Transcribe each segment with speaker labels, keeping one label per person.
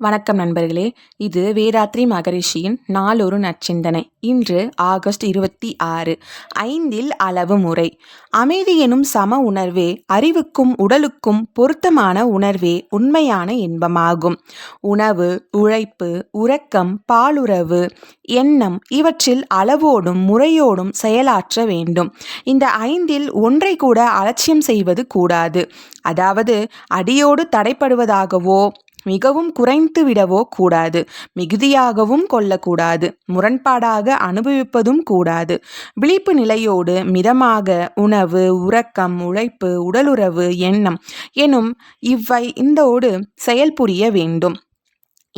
Speaker 1: வணக்கம் நண்பர்களே. இது வேதாத்ரி மகரிஷியின் நாளொரு நற்சிந்தனை. இன்று ஆகஸ்ட் இருபத்தி ஆறு. ஐந்தில் அளவு முறை. அமைதி எனும் சம உணர்வே அறிவுக்கும் உடலுக்கும் பொருத்தமான உணர்வே உண்மையான இன்பமாகும். உணவு உழைப்பு உறக்கம் பாலுறவு எண்ணம் இவற்றில் அளவோடும் முறையோடும் செயலாற்ற வேண்டும். இந்த ஐந்தில் ஒன்றை கூட அலட்சியம் செய்வது கூடாது. அதாவது அடியோடு தடைப்படுவதாகவோ மிகவும் குறைந்து விடவோ கூடாது. மிகுதியாகவும் கொள்ளக்கூடாது. முரண்பாடாக அனுபவிப்பதும் கூடாது. விழிப்பு நிலையோடு மிதமாக உணவு உறக்கம் உழைப்பு உடலுறவு எண்ணம் எனும் இவ்வை இந்தோடு செயல்புரிய வேண்டும்.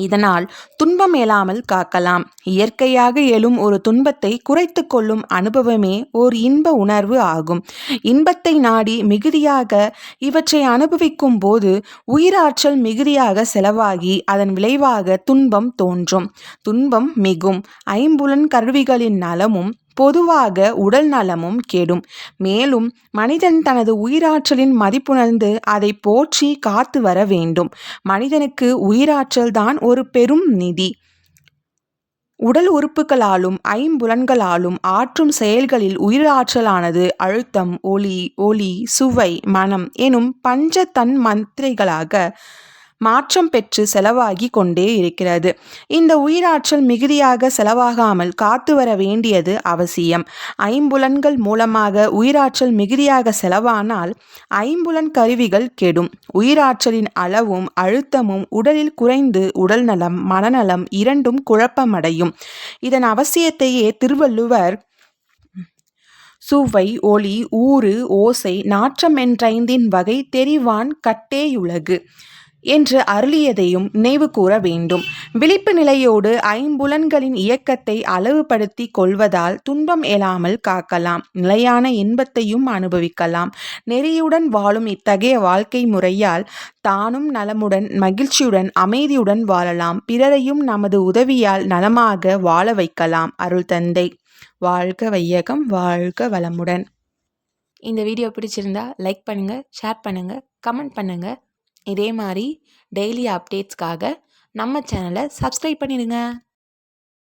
Speaker 1: இதனால் துன்பம் எழாமல் காக்கலாம். இயற்கையாக எழும் ஒரு துன்பத்தை குறைத்து கொள்ளும் அனுபவமே ஓர் இன்ப உணர்வு ஆகும். இன்பத்தை நாடி மிகுதியாக இவற்றை அனுபவிக்கும் போது உயிராற்றல் மிகுதியாக செலவாகி அதன் விளைவாக துன்பம் தோன்றும். துன்பம் மிகும். ஐம்புலன் கருவிகளின் நலமும் பொதுவாக உடல் நலமும் கெடும். மேலும் மனிதன் தனது உயிராற்றலின் மதிப்புணர்ந்து அதை போற்றி காத்து வர வேண்டும். மனிதனுக்கு உயிராற்றல் தான் ஒரு பெரும் நிதி. உடல் உறுப்புகளாலும் ஐம்புலன்களாலும் ஆற்றும் செயல்களில் உயிராற்றலானது அழுத்தம் ஒளி ஒளி சுவை மனம் எனும் பஞ்ச தன் மந்திரைகளாக மாற்றம் பெற்று செலவாகி கொண்டே இருக்கிறது. இந்த உயிராற்றல் மிகுதியாக செலவாகாமல் காத்து வர வேண்டியது அவசியம். ஐம்புலன்கள் மூலமாக உயிராற்றல் மிகுதியாக செலவானால் ஐம்புலன் கருவிகள் கெடும். உயிராற்றலின் அளவும் அழுத்தமும் உடலில் குறைந்து உடல் நலம் மனநலம் இரண்டும் குழப்பமடையும். இதன் அவசியத்தையே திருவள்ளுவர் சுவை ஒளி ஊறு ஓசை நாற்றம் என்றைந்தின் வகை தெரிவான் கட்டேயுலகு. என்று அருளியதையும் நினைவு கூற வேண்டும். விழிப்பு நிலையோடு ஐம்புலன்களின் இயக்கத்தை அளவுபடுத்தி கொள்வதால் துன்பம் எழாமல் காக்கலாம். நிலையான இன்பத்தையும் அனுபவிக்கலாம். நெறியுடன் வாழும் இத்தகைய வாழ்க்கை முறையால் தானும் நலமுடன் மகிழ்ச்சியுடன் அமைதியுடன் வாழலாம். பிறரையும் நமது உதவியால் நலமாக வாழ வைக்கலாம். அருள் தந்தை. வாழ்க வையகம் வாழ்க வளமுடன். இந்த வீடியோ பிடிச்சிருந்தா லைக் பண்ணுங்கள் ஷேர் பண்ணுங்கள் கமெண்ட் பண்ணுங்கள் இதே மாதிரி டெய்லி அப்டேட்ஸ்க்காக நம்ம சேனலை சப்ஸ்கிரைப் பண்ணிடுங்க.